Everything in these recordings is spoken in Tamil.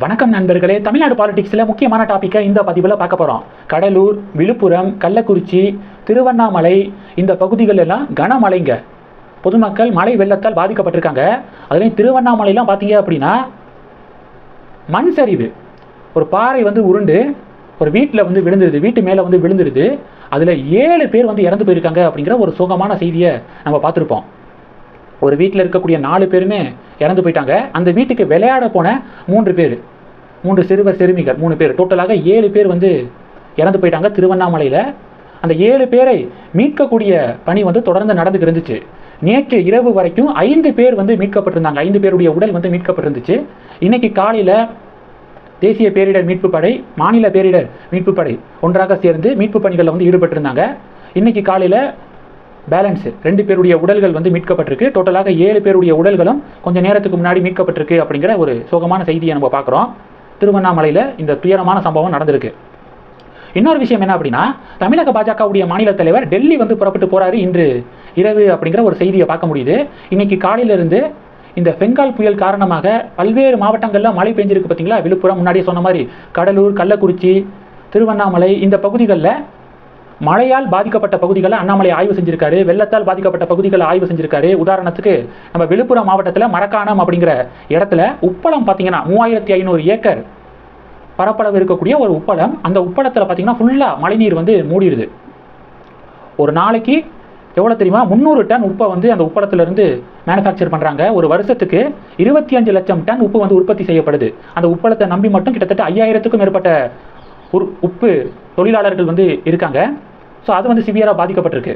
வணக்கம் நண்பர்களே. தமிழ்நாடு பாலிடிக்ஸில் முக்கியமான டாப்பிக்கை இந்த பதிவில் பார்க்க போகிறோம் கடலூர் விழுப்புரம் கள்ளக்குறிச்சி திருவண்ணாமலை இந்த பகுதிகள் எல்லாம் கனமழைங்க. பொதுமக்கள் மழை வெள்ளத்தால் பாதிக்கப்பட்டிருக்காங்க. அதுலேயும் திருவண்ணாமலையெலாம் பார்த்தீங்க அப்படின்னா மண் சரிவு. ஒரு பாறை வந்து உருண்டு ஒரு வீட்டில் வந்து விழுந்துருது வீட்டு மேலே வந்து விழுந்துருது. அதில் ஏழு பேர் வந்து இறந்து போயிருக்காங்க அப்படிங்கிற ஒரு சோகமான செய்தியை நம்ம பார்த்துருப்போம். ஒரு வீட்டில் இருக்கக்கூடிய நாலு பேருமே இறந்து போயிட்டாங்க. அந்த வீட்டுக்கு விளையாட போன மூன்று பேர். மூன்று சிறுவர் சிறுமிகள் மூணு பேர். டோட்டலாக ஏழு பேர் வந்து இறந்து போயிட்டாங்க திருவண்ணாமலையில். அந்த ஏழு பேரை மீட்கக்கூடிய பணி வந்து தொடர்ந்து நடந்துட்டு இருந்துச்சு. நேற்று இரவு வரைக்கும் ஐந்து பேர் வந்து மீட்கப்பட்டிருந்தாங்க. ஐந்து பேருடைய உடல் வந்து மீட்கப்பட்டிருந்துச்சு. இன்னைக்கு காலையில் தேசிய பேரிடர் மீட்பு படை மாநில பேரிடர் மீட்பு படை ஒன்றாக சேர்ந்து மீட்பு பணிகளில் வந்து ஈடுபட்டிருந்தாங்க. இன்னைக்கு காலையில் பேலன்ஸு ரெண்டு பேருடைய உடல்கள் வந்து மீட்கப்பட்டிருக்கு. டோட்டலாக ஏழு பேருடைய உடல்களும் கொஞ்சம் நேரத்துக்கு முன்னாடி மீட்கப்பட்டிருக்கு அப்படிங்கிற ஒரு சோகமான செய்தியை நம்ம பார்க்குறோம். திருவண்ணாமலையில் இந்த துயரமான சம்பவம் நடந்திருக்கு. இன்னொரு விஷயம் என்ன அப்படின்னா தமிழக பாஜகவுடைய மாநில தலைவர் டெல்லி வந்து புறப்பட்டு போறாரு இன்று இரவு அப்படிங்கிற ஒரு செய்தியை பார்க்க முடியுது. இன்னைக்கு காலையிலிருந்து இந்த பெங்கால் புயல் காரணமாக பல்வேறு மாவட்டங்களில் மழை பெஞ்சிருக்கு பார்த்தீங்களா விழுப்புரம் முன்னாடியே சொன்ன மாதிரி கடலூர் கள்ளக்குறிச்சி திருவண்ணாமலை இந்த பகுதிகளில் மழையால் பாதிக்கப்பட்ட பகுதிகளை அண்ணாமலை ஆய்வு செஞ்சிருக்காரு வெள்ளத்தால் பாதிக்கப்பட்ட பகுதிகளை ஆய்வு செஞ்சிருக்காரு. உதாரணத்துக்கு நம்ம விழுப்புரம் மாவட்டத்தில் மரக்காணம் அப்படிங்கிற இடத்துல உப்பளம் பார்த்தீங்கன்னா மூவாயிரத்தி ஐநூறு ஏக்கர் பரப்பளவு இருக்கக்கூடிய ஒரு உப்பளம். அந்த உப்பளத்தில் பார்த்தீங்கன்னா ஃபுல்லாக மழைநீர் வந்து மூடிடுது ஒரு நாளைக்கு எவ்வளோ தெரியுமா? முந்நூறு டன் உப்பை வந்து அந்த உப்பளத்திலிருந்து மேனுஃபேக்சர் பண்ணுறாங்க ஒரு வருஷத்துக்கு இருபத்தி அஞ்சு லட்சம் டன் உப்பு வந்து உற்பத்தி செய்யப்படுது. அந்த உப்பளத்தை நம்பி மட்டும் கிட்டத்தட்ட ஐயாயிரத்துக்கும் மேற்பட்ட உரு உப்பு தொழிலாளர்கள் வந்து இருக்காங்க. ஸோ அது வந்து சிவியராக பாதிக்கப்பட்டிருக்கு.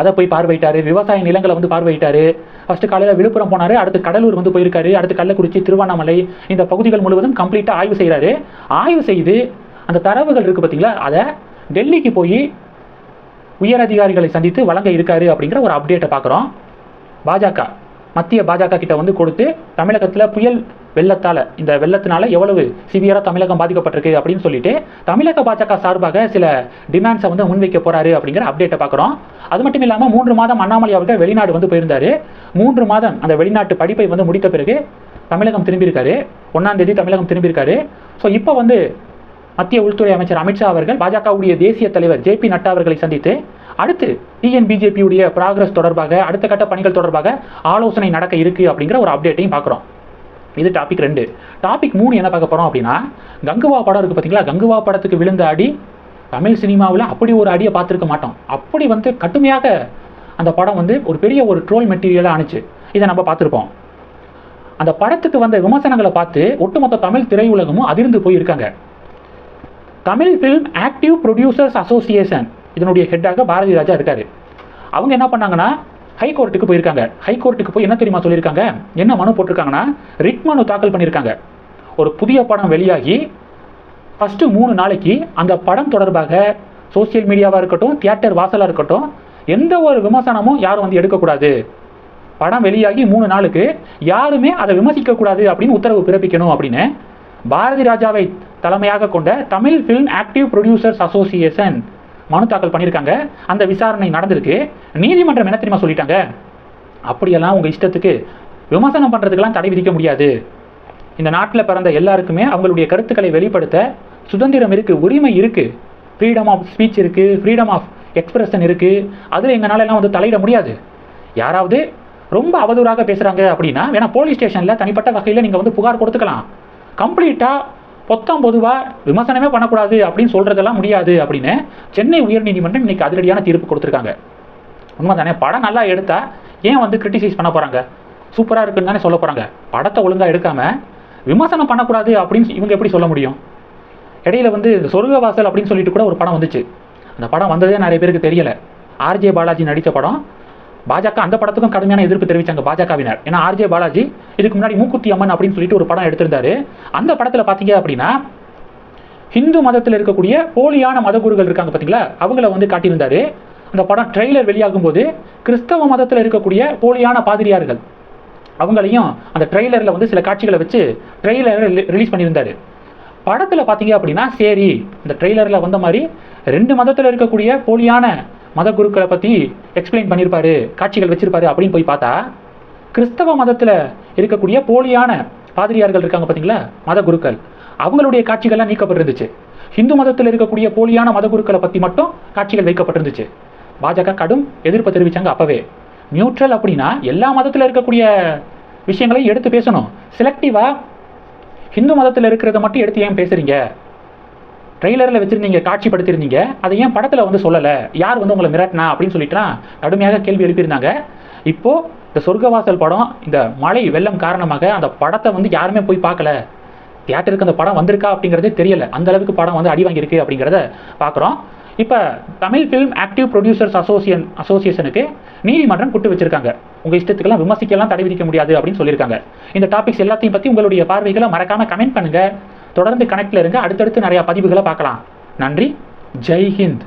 அதை போய் பார்வையிட்டார். விவசாய நிலங்களை வந்து பார்வையிட்டார். ஃபஸ்ட்டு காலையில் விழுப்புரம் போனார். அடுத்து கடலூர் வந்து போயிருக்காரு. அடுத்து கள்ளக்குறிச்சி திருவண்ணாமலை இந்த பகுதிகள் முழுவதும் கம்ப்ளீட்டாக ஆய்வு செய்கிறாரு ஆய்வு செய்து அந்த தரவுகள் இருக்குது பார்த்தீங்களா? அதை டெல்லிக்கு போய் உயர் அதிகாரிகளை சந்தித்து வழங்க இருக்காரு அப்படிங்கிற ஒரு அப்டேட்டை பார்க்குறோம். பாஜக. மத்திய பாஜக கிட்ட வந்து கொடுத்து தமிழகத்தில் புயல் வெள்ளத்தால் இந்த வெள்ளத்தினால எவ்வளவு சிவியராக தமிழகம் பாதிக்கப்பட்டிருக்கு அப்படின்னு சொல்லிட்டு தமிழக பாஜக சார்பாக சில டிமாண்ட்ஸை வந்து முன்வைக்க போறாரு அப்படிங்கிற அப்டேட்டை பார்க்குறோம் அது மட்டும் இல்லாமல் மூன்று மாதம் அண்ணாமலை அவர்கள் வெளிநாடு வந்து போயிருந்தாரு. மூன்று மாதம் அந்த வெளிநாட்டு படிப்பை வந்து முடித்த பிறகு தமிழகம் திரும்பியிருக்காரு. ஒன்றாம் தேதி தமிழகம் திரும்பியிருக்காரு. ஸோ இப்போ வந்து மத்திய உள்துறை அமைச்சர் அமித்ஷா அவர்கள் பாஜகவுடைய தேசிய தலைவர் ஜே பி நட்டா அவர்களை சந்தித்து அடுத்து டிஎன் பிஜேபியுடைய ப்ராக்ரஸ் தொடர்பாக அடுத்த கட்ட பணிகள் தொடர்பாக ஆலோசனை நடக்க இருக்கு அப்படிங்கிற ஒரு அப்டேட்டையும் பார்க்குறோம். இது டாபிக் ரெண்டு. டாபிக் மூணு என்ன பார்க்க போகிறோம் அப்படின்னா கங்குவா படம் இருக்குது பார்த்தீங்களா கங்குவா படத்துக்கு விழுந்த அடி தமிழ் சினிமாவில் அப்படி ஒரு அடியை பார்த்துருக்க மாட்டோம். அப்படி வந்து கடுமையாக அந்த படம் வந்து ஒரு பெரிய ஒரு ட்ரோல் மெட்டீரியலாக அனுச்சு. இதை நம்ம பார்த்துருப்போம். அந்த படத்துக்கு வந்த விமர்சனங்களை பார்த்து ஒட்டுமொத்த தமிழ் திரையுலகமும் அதிர்ந்து போயிருக்காங்க. Tamil film active producers association இதனுடைய ஹெட்டாக பாரதி ராஜா இருக்காரு. அவங்க என்ன பண்ணாங்கன்னா ஹைகோர்ட்டுக்கு போயிருக்காங்க. ஹைகோர்ட்டுக்கு போய் என்ன தெரியுமா சொல்லியிருக்காங்க? என்ன மனு போட்டிருக்காங்கன்னா ரிட் மனு தாக்கல் பண்ணியிருக்காங்க. ஒரு புதிய படம் வெளியாகி ஃபஸ்ட்டு மூணு நாளைக்கு அந்த படம் தொடர்பாக சோசியல் மீடியாவாக இருக்கட்டும் தியேட்டர் வாசலாக இருக்கட்டும் எந்த ஒரு விமர்சனமும் யாரும் வந்து எடுக்கக்கூடாது. படம் வெளியாகி மூணு நாளுக்கு யாருமே அதை விமர்சிக்கக்கூடாது அப்படின்னு உத்தரவு பிறப்பிக்கணும் அப்படின்னு பாரதி ராஜாவை தலைமையாக கொண்ட Tamil film active producers association மனு தாக்கல் பண்ணியிருக்காங்க அந்த விசாரணை நடந்திருக்கு. நீதிமன்றம் என்ன தெரியுமா சொல்லிட்டாங்க? அப்படியெல்லாம் உங்கள் இஷ்டத்துக்கு விமர்சனம் பண்ணுறதுக்கெல்லாம் தடை விதிக்க முடியாது. இந்த நாட்டில் பிறந்த எல்லாருக்குமே அவங்களுடைய கருத்துக்களை வெளிப்படுத்த சுதந்திரம் இருக்குது உரிமை இருக்குது ஃப்ரீடம் ஆஃப் ஸ்பீச் இருக்குது ஃப்ரீடம் ஆஃப் எக்ஸ்பிரஷன் இருக்குது அதில் எங்களால எல்லாம் வந்து தலையிட முடியாது. யாராவது ரொம்ப அவதூறாக பேசுகிறாங்க அப்படின்னா வேணால் போலீஸ் ஸ்டேஷனில் தனிப்பட்ட வகையில் நீங்கள் வந்து புகார் கொடுத்துக்கலாம். கம்ப்ளீட்டாக பொத்தம் பொதுவாக விமர்சனமே பண்ணக்கூடாது அப்படின்னு சொல்கிறதெல்லாம் முடியாது அப்படின்னு சென்னை உயர்நீதிமன்றம் இன்றைக்கி அதிரடியான தீர்ப்பு கொடுத்துருக்காங்க. உண்மை தானே படம் நல்லா எடுத்தால் ஏன் வந்து கிரிட்டிசைஸ் பண்ண போகிறாங்க சூப்பராக இருக்குன்னு தானே சொல்ல போகிறாங்க படத்தை ஒழுங்காக எடுக்காமல் விமர்சனம் பண்ணக்கூடாது அப்படின்னு இவங்க எப்படி சொல்ல முடியும்? இடையில வந்து இந்த சொர்க்கவாசல் அப்படின்னு சொல்லிட்டு கூட ஒரு படம் வந்துச்சு. அந்த படம் வந்ததே நிறைய பேருக்கு தெரியலை. ஆர்ஜே பாலாஜி நடித்த படம் பாஜக அந்த படத்துக்கும் கடுமையான எதிர்ப்பு தெரிவிச்சாங்க பாஜகவினர். ஏன்னா ஆர்ஜே பாலாஜி இதுக்கு முன்னாடி மூக்குத்தி அம்மன் அப்படின்னு சொல்லிட்டு ஒரு படம் எடுத்திருந்தாரு. அந்த படத்தில் பார்த்தீங்க அப்படின்னா ஹிந்து மதத்தில் இருக்கக்கூடிய போலியான மதகுருகள் இருக்காங்க பார்த்தீங்களா அவங்கள வந்து காட்டியிருந்தாரு. அந்த படம் ட்ரெய்லர் வெளியாகும் போது கிறிஸ்தவ மதத்தில் இருக்கக்கூடிய போலியான பாதிரியார்கள் அவங்களையும் அந்த ட்ரெய்லரில் வந்து சில காட்சிகளை வச்சு ட்ரெய்லரை ரிலீஸ் பண்ணியிருந்தாரு. படத்தில் பார்த்தீங்க அப்படின்னா சரி இந்த ட்ரெய்லரில் வந்த மாதிரி ரெண்டு மதத்தில் இருக்கக்கூடிய போலியான மத குருக்களை பற்றி எக்ஸ்பிளைன் பண்ணியிருப்பாரு காட்சிகள் வச்சிருப்பாரு அப்படின்னு போய் பார்த்தா கிறிஸ்தவ மதத்தில் இருக்கக்கூடிய போலியான பாதிரியார்கள் இருக்காங்க பார்த்தீங்களா மத குருக்கள். அவங்களுடைய காட்சிகள்லாம் நீக்கப்பட்டிருந்துச்சு. ஹிந்து மதத்தில் இருக்கக்கூடிய போலியான மத குருக்களை பற்றி மட்டும் காட்சிகள் வைக்கப்பட்டிருந்துச்சு. பாஜக கடும் எதிர்ப்பு தெரிவித்தாங்க அப்போவே. நியூட்ரல் அப்படின்னா எல்லா மதத்தில் இருக்கக்கூடிய விஷயங்களையும் எடுத்து பேசணும். செலக்டிவாக ஹிந்து மதத்தில் இருக்கிறத மட்டும் எடுத்து ஏன் பேசுகிறீங்க ட்ரெய்லரில் வச்சுருந்தீங்க காட்சிப்படுத்தியிருந்தீங்க அதை ஏன் படத்தில் வந்து சொல்லலை? யார் வந்து உங்களை மிரட்டினா? அப்படின்னு சொல்லிட்டுனா கடுமையாக கேள்வி எழுப்பியிருந்தாங்க. இப்போது இந்த சொர்க்கவாசல் படம் இந்த மழை வெள்ளம் காரணமாக அந்த படத்தை வந்து யாருமே போய் பார்க்கல. தியேட்டருக்கு அந்த படம் வந்திருக்கா அப்படிங்கிறதே தெரியல. அந்த அளவுக்கு படம் வந்து அடி வாங்கியிருக்கு அப்படிங்கிறத பார்க்குறோம் இப்போ Tamil film active producers association அசோசியேஷனுக்கு நீதிமன்றம் கூட்டு வச்சிருக்காங்க. உங்கள் இஷ்டத்துக்கெல்லாம் விமர்சிக்கலாம் தடை விதிக்க முடியாது அப்படின்னு சொல்லியிருக்காங்க. இந்த டாபிக்ஸ் எல்லாத்தையும் பற்றி உங்களுடைய பார்வைகளை மறக்காமல் கமெண்ட் பண்ணுங்கள் தொடர்ந்து கனெக்டில் இருங்க. அடுத்தடுத்து நிறையா பதிவுகளை பார்க்கலாம். நன்றி. ஜெய் ஹிந்த்.